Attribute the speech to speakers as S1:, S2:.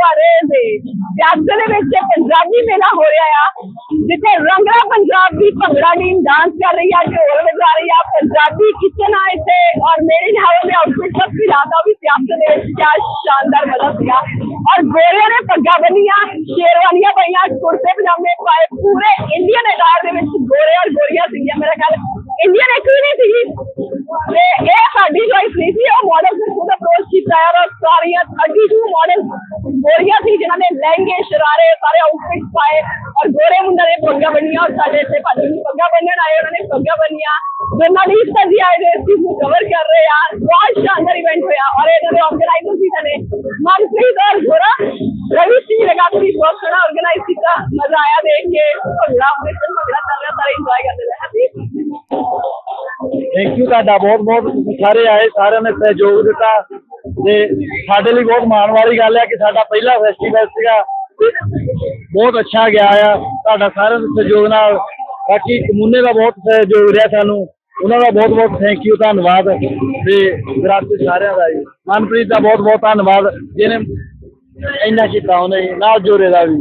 S1: ਫੁਆਰੇ ਦੇ ਪਿਆਸੇ ਦੇ ਵਿੱਚ ਇਹ ਪੰਜਾਬੀ ਮੇਲਾ ਹੋ ਰਿਹਾ ਆ ਜਿੱਥੇ ਰੰਗਲਾ ਪੰਜਾਬ ਦੀ ਭੰਗੜਾ ਟੀਮ ਡਾਂਸ ਕਰ ਰਹੀ ਆ ਢੋਲ ਵਜਾ ਰਹੀ ਆ ਪੰਜਾਬੀ ਕਿਚਨ ਆ ਇੱਥੇ ਔਰ ਮੇਰੇ ਨਾਲ ਦੇ ਆਊਟਫਿਟ ਸਭ ਖਿਲਾਤਾ ਵੀ ਪਿਆਸੇ ਦੇ ਵਿੱਚ ਕਿਆ ਸ਼ਾਨਦਾਰ ਮਜ਼ਾ ਸੀਗਾ ਔਰ ਗੋਰਿਆਂ ਨੇ ਪੱਗਾਂ ਬੰਨੀਆਂ ਸ਼ੇਰਵਾਨੀਆਂ ਪਾਈਆਂ ਕੁਰਤੇ ਪਜਾਮੇ ਪਾਏ ਪੂਰੇ ਇੰਡੀਅਨ ਅਟਾਇਰ ਦੇ ਵਿੱਚ ਗੋਰੇ ਔਰ ਗੋਰੀਆਂ ਵੀ ਨਹੀਂ ਸੀਗੀ ਤੇ ਇਹ ਸਾਡੀ ਚੋਇਸ ਨਹੀਂ ਸੀ। ਉਹ ਮਾਡਲ ਨੇ ਖੁਦ ਅਪਰੋਚ ਕੀਤਾ ਹੈ। ਔਰ ਸਾਰੀਆਂ 32 ਮਾਡਲ ਗੋਰੀਆਂ ਸੀ, ਜਿਨ੍ਹਾਂ ਨੇ ਲਹਿੰਗੇ, ਸ਼ਰਾਰੇ, ਸਾਰੇ ਆਊਟਫਿਟ ਪਾਏ। ਔਰ ਗੋਰੇ ਮੁੰਡੇ ਨੇ ਪੱਗਾਂ ਬੰਨੀਆਂ। ਔਰ ਸਾਡੇ ਇੱਥੇ ਭਾਜੀ ਨੂੰ ਪੱਗਾਂ ਬੰਨਣ ਆਏ, ਉਹਨਾਂ ਨੇ ਪੱਗਾਂ ਬੰਨੀਆਂ। ਜਰਨਲਿਸਟ ਜੀ ਆਏ ਨੇ ਇਸ ਚੀਜ਼ ਨੂੰ ਕਵਰ ਕਰ ਰਹੇ ਆ ਬਹੁਤ ਸ਼ਾਨਦਾਰ ਇਵੈਂਟ ਹੋਇਆ। ਔਰ ਇਹਨਾਂ ਦੇ ਆਰਗੇਨਾਈਜ਼ਰ ਸੀ ਸਾਡੇ ਮਨਪ੍ਰੀਤ ਔਰ ਗੋਰਾ। ਰਵੀ ਸਿੰਘ ਲਗਾਤਾਰੀ ਬਹੁਤ ਸੋਹਣਾ ਆਰਗੇਨਾਈਜ਼ ਕੀਤਾ। ਮਜ਼ਾ ਆਇਆ ਦੇਖ ਕੇ। ਭੰਗੜਾ ਅੰਮ੍ਰਿਤਸਰ ਭੰਗੜਾ
S2: ਥੈਂਕ ਯੂ ਤੁਹਾਡਾ ਬਹੁਤ ਬਹੁਤ। ਸਾਰੇ ਆਏ, ਸਾਰਿਆਂ ਨੇ ਸਹਿਯੋਗ ਦਿੱਤਾ ਤੇ ਸਾਡੇ ਲਈ ਬਹੁਤ ਮਾਣ ਵਾਲੀ ਗੱਲ ਹੈ ਕਿ ਸਾਡਾ ਪਹਿਲਾ ਫੈਸਟੀਵਲ ਸੀਗਾ ਬਹੁਤ ਅੱਛਾ ਗਿਆ ਆ। ਤੁਹਾਡਾ ਸਾਰਿਆਂ ਦੇ ਸਹਿਯੋਗ ਨਾਲ ਬਾਕੀ ਕਮੂਨੇ ਦਾ ਬਹੁਤ ਸਹਿਯੋਗ ਰਿਹਾ ਸਾਨੂੰ। ਉਹਨਾਂ ਦਾ ਬਹੁਤ ਬਹੁਤ ਥੈਂਕ ਯੂ ਧੰਨਵਾਦ ਤੇ ਵਿਰਾਸਤ ਸਾਰਿਆਂ ਦਾ ਜੀ। ਮਨਪ੍ਰੀਤ ਦਾ ਬਹੁਤ ਬਹੁਤ ਧੰਨਵਾਦ ਜਿਹਨੇ ਇੰਨਾ ਕੀਤਾ ਉਹਨੇ, ਨਾਲ ਜੋਰੇ ਦਾ ਵੀ।